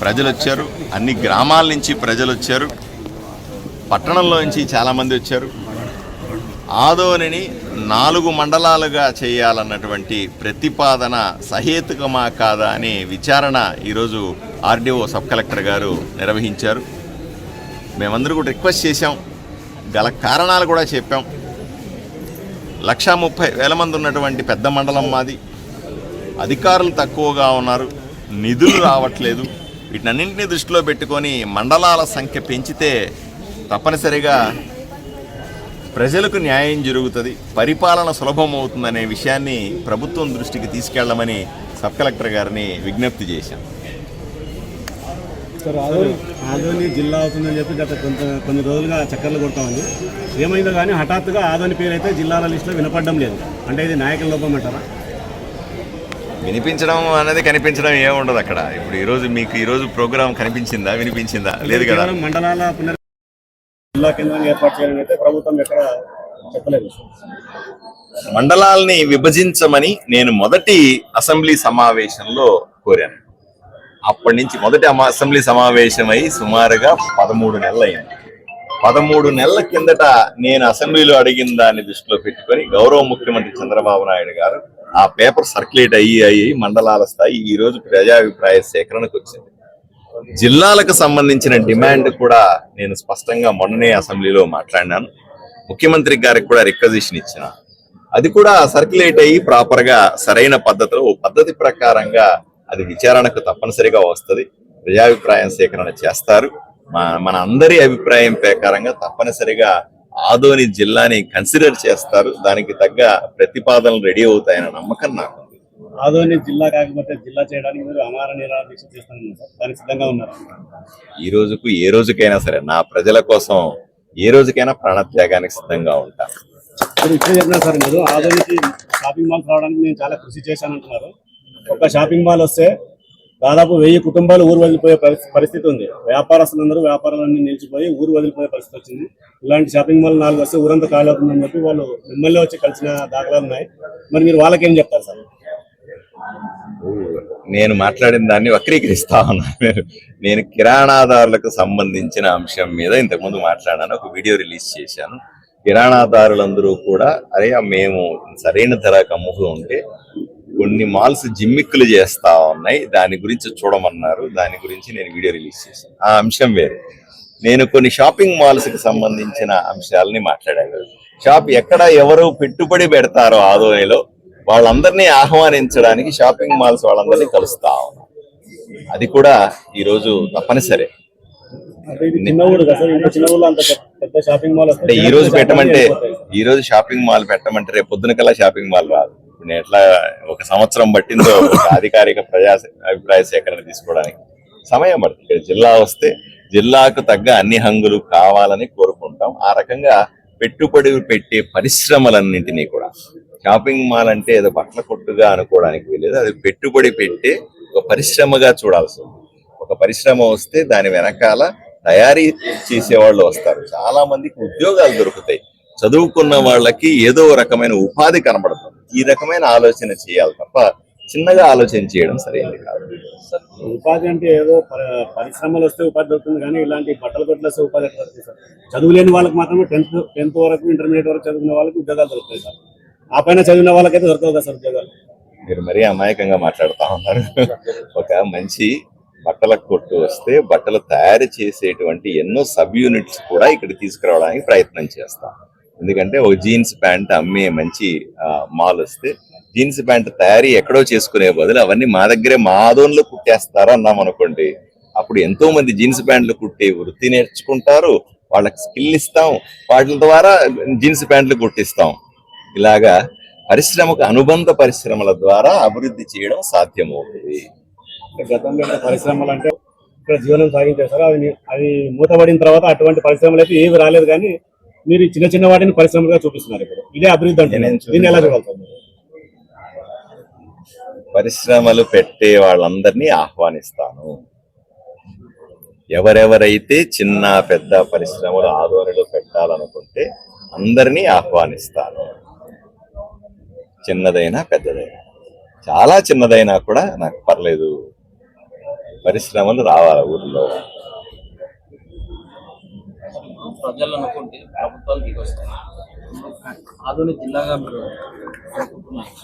ప్రజలు వచ్చారు అన్ని గ్రామాల నుంచి ప్రజలు వచ్చారు పట్టణంలో నుంచి చాలామంది వచ్చారు. ఆదోనిని నాలుగు మండలాలుగా చేయాలన్నటువంటి ప్రతిపాదన సహేతుకమా కాదా అనే విచారణ ఈరోజు ఆర్డీఓ సబ్ కలెక్టర్ గారు నిర్వహించారు. మేమందరూ కూడా రిక్వెస్ట్ చేశాం. గల కారణాలు కూడా చెప్పాం. లక్షా ముప్పై వేల మంది ఉన్నటువంటి పెద్ద మండలం మాది. అధికారులు తక్కువగా ఉన్నారు. నిధులు రావట్లేదు. వీటినన్నింటినీ దృష్టిలో పెట్టుకొని మండలాల సంఖ్య పెంచితే తప్పనిసరిగా ప్రజలకు న్యాయం జరుగుతుంది. పరిపాలన సులభం అవుతుందనే విషయాన్ని ప్రభుత్వం దృష్టికి తీసుకెళ్ళమని సబ్ కలెక్టర్ గారిని విజ్ఞప్తి చేశాం. ఆదోని ఆదోని జిల్లా అవుతుందని చెప్పి గత కొంత కొన్ని రోజులుగా చక్కర్లు కొడతా ఉంది. ఏమైందో కానీ హఠాత్తుగా ఆదోని పేరు అయితే జిల్లాల లిస్టులో వినపడడం లేదు. అంటే ఇది నాయకుల లోపం అంటారా? వినిపించడం అనేది కనిపించడం ఏముండదు అక్కడ. ఇప్పుడు ఈరోజు మీకు ఈరోజు ప్రోగ్రాం కనిపించిందా? వినిపించిందా? లేదు కదా? మండలాల పునర్ జిల్లా కేంద్రాన్ని ఏర్పాటు చేయాలని అయితే ప్రభుత్వం ఎక్కడ చెప్పలేదు. మండలాల్ని విభజించమని నేను మొదటి అసెంబ్లీ సమావేశంలో కోరాను. అప్పటి నుంచి మొదటి అసెంబ్లీ సమావేశమై సుమారుగా పదమూడు నెలలు అయింది పదమూడు నెలల కిందట నేను అసెంబ్లీలో అడిగిన దాన్ని దృష్టిలో పెట్టుకొని గౌరవ ముఖ్యమంత్రి చంద్రబాబు నాయుడు గారు ఆ పేపర్ సర్క్యులేట్ అయ్యి అయ్యి మండలాల స్థాయి ఈ రోజు ప్రజాభిప్రాయ సేకరణకు వచ్చింది. జిల్లాలకు సంబంధించిన డిమాండ్ కూడా నేను స్పష్టంగా మొన్ననే అసెంబ్లీలో మాట్లాడినాను. ముఖ్యమంత్రి గారికి కూడా రిక్వజిషన్ ఇచ్చిన. అది కూడా సర్క్యులేట్ అయ్యి ప్రాపర్గా సరైన పద్ధతిలో ఓ పద్ధతి ప్రకారంగా అది విచారణకు తప్పనిసరిగా వస్తుంది. ప్రజాభిప్రాయం సేకరణ చేస్తారు. మన అందరి అభిప్రాయం ప్రకారంగా తప్పనిసరిగా ఆదోని జిల్లాని కన్సిడర్ చేస్తారు. దానికి తగ్గ ప్రతిపాదనలు రెడీ అవుతాయన్న నమ్మకం నాకు. ఆదోని జిల్లా కాకపోతే జిల్లా చేయడానికి మీరు అమార నిరాహార దీక్ష చేస్తానన్నారు సార్. దానికి సిద్ధంగా ఉన్నారు. ఈ రోజుకు ఏ రోజుకైనా సరే నా ప్రజల కోసం ఏ రోజుకైనా ప్రాణత్యాగానికి సిద్ధంగా ఉంటాను ఇప్పుడు ఇప్పుడే చెప్పినారు సార్ మీరు ఆదోనికి షాపింగ్ మాల్స్ రావడానికి నేను చాలా కృషి చేశానంటున్నారు. ఒక షాపింగ్ మాల్ వస్తే దాదాపు వెయ్యి కుటుంబాలు ఊరు వదిలిపోయే పరిస్థితి పరిస్థితి ఉంది. వ్యాపారస్తులందరూ వ్యాపారాలన్నీ నిలిచిపోయి ఊరు వదిలిపోయే పరిస్థితి వచ్చింది. ఇలాంటి షాపింగ్ మాల్ నాలుగు వస్తే ఊరంతా ఖాళీ అవుతుందని చెప్పి వాళ్ళు మిమ్మల్ని వచ్చి కలిసిన దాఖలాలు ఉన్నాయి. మరి మీరు వాళ్ళకేం చెప్తారు సార్? నేను మాట్లాడిన దాన్ని వక్రీకరిస్తా ఉన్నాను. నేను- నేను కిరాణాదారులకు సంబంధించిన అంశం మీద ఇంతకుముందు మాట్లాడాను ఒక వీడియో రిలీజ్ చేశాను. కిరాణాదారులందరూ కూడా అరే మేము సరైన ధరకు అమ్ముతూ ఉంటే కొన్ని మాల్స్ జిమ్మిక్కులు చేస్తా ఉన్నాయి. దాని గురించి చూడమన్నారు. దాని గురించి నేను వీడియో రిలీజ్ చేశాను. ఆ అంశం వేరు. నేను కొన్ని షాపింగ్ మాల్స్కి సంబంధించిన అంశాలని మాట్లాడాను. షాప్ ఎక్కడ ఎవరు పెట్టుబడి పెడతారో ఆదోనిలో వాళ్ళందరినీ ఆహ్వానించడానికి షాపింగ్ మాల్స్ వాళ్ళందరినీ కలుస్తా ఉన్నాం. అది కూడా ఈ రోజు తప్పనిసరి. అంటే ఈ రోజు పెట్టమంటే ఈ రోజు షాపింగ్ మాల్ పెట్టమంటే రేపు పొద్దున కల్లా షాపింగ్ మాల్ రాదు. ఇప్పుడు నేను ఎట్లా ఒక సంవత్సరం పట్టిందో ఒక అధికారిక ప్రజా అభిప్రాయ సేకరణ తీసుకోవడానికి సమయం పడుతుంది. ఇక్కడ జిల్లా వస్తే జిల్లాకు తగ్గ అన్ని హంగులు కావాలని కోరుకుంటాం. ఆ రకంగా పెట్టుబడి పెట్టే పరిశ్రమలన్నింటినీ కూడా షాపింగ్ మాల్ అంటే ఏదో బట్టల కొట్టుగా అనుకోవడానికి వీలేదు అది పెట్టుబడి పెట్టే ఒక పరిశ్రమగా చూడాల్సి ఉంది. ఒక పరిశ్రమ వస్తే దాని వెనకాల తయారీ చేసే వాళ్ళు వస్తారు. చాలా మందికి ఉద్యోగాలు దొరుకుతాయి. చదువుకున్న వాళ్ళకి ఏదో రకమైన ఉపాధి కనబడుతుంది ఈ రకమైన ఆలోచన చేయాలి తప్ప చిన్నగా ఆలోచన చేయడం సరైనది కాదు. ఉపాధి అంటే ఏదో పరిశ్రమలు వస్తే ఉపాధి దొరుకుతుంది కానీ ఇలాంటి బట్టలు కొట్లు వస్తే ఉపాధి దొరుకుతుంది సార్? చదువు లేని వాళ్ళకి మాత్రమే టెన్త్ టెన్త్ వరకు ఇంటర్మీడియట్ వరకు చదివిన వాళ్ళకి ఉద్యోగాలు దొరుకుతాయి సార్. ఆ పైన చదివిన వాళ్ళకైతే దొరకవు కదా సార్ ఉద్యోగాలు? మీరు మరీ అమాయకంగా మాట్లాడుతా ఉన్నారు. ఒక మంచి బట్టల కొట్టు వస్తే బట్టలు తయారు చేసేటువంటి ఎన్నో సబ్ యూనిట్స్ కూడా ఇక్కడ తీసుకురావడానికి ప్రయత్నం చేస్తాం. ఎందుకంటే ఒక జీన్స్ ప్యాంట్ అమ్మే మంచి మాల్ వస్తే జీన్స్ ప్యాంట్ తయారీ ఎక్కడో చేసుకునే బదులు అవన్నీ మా దగ్గరే మా ఆదోన్లో కుట్టేస్తారా అన్నాం అనుకోండి. అప్పుడు ఎంతో మంది జీన్స్ ప్యాంట్లు కుట్టే వృత్తి నేర్చుకుంటారు. వాళ్ళకి స్కిల్ ఇస్తాం. వాటి ద్వారా జీన్స్ ప్యాంట్లు కుట్టిస్తాం. ఇలాగా పరిశ్రమకు అనుబంధ పరిశ్రమల ద్వారా అభివృద్ధి చేయడం సాధ్యమవుతుంది. గతంలో ఉన్న పరిశ్రమలు అంటే ఇక్కడ జీవనం సాగించేస్తారు అవి అవి మూతపడిన తర్వాత అటువంటి పరిశ్రమలు అయితే ఏవి రాలేదు కానీ మీరు చిన్న చిన్న వాటిని పరిశ్రమలుగా చూపిస్తున్నారు ఇప్పుడు. ఇదే అభివృద్ధి అంటే నేను దీన్ని ఎలా మీరు? పరిశ్రమలు పెట్టే వాళ్ళందరినీ ఆహ్వానిస్తాను. ఎవరెవరైతే చిన్న పెద్ద పరిశ్రమలు ఆదోనిలో పెట్టాలనుకుంటే అందరినీ ఆహ్వానిస్తాను. చిన్నదైనా పెద్దదైనా. చాలా చిన్నదైనా కూడా నాకు పర్లేదు. పరిశ్రమలు రావాలి ఊర్లో. ప్రజలు అనుకుంటే ప్రభుత్వాలు దిగొస్తాయి. ఆధునిక జిల్లాగా మీరు అనుకుంటున్నారు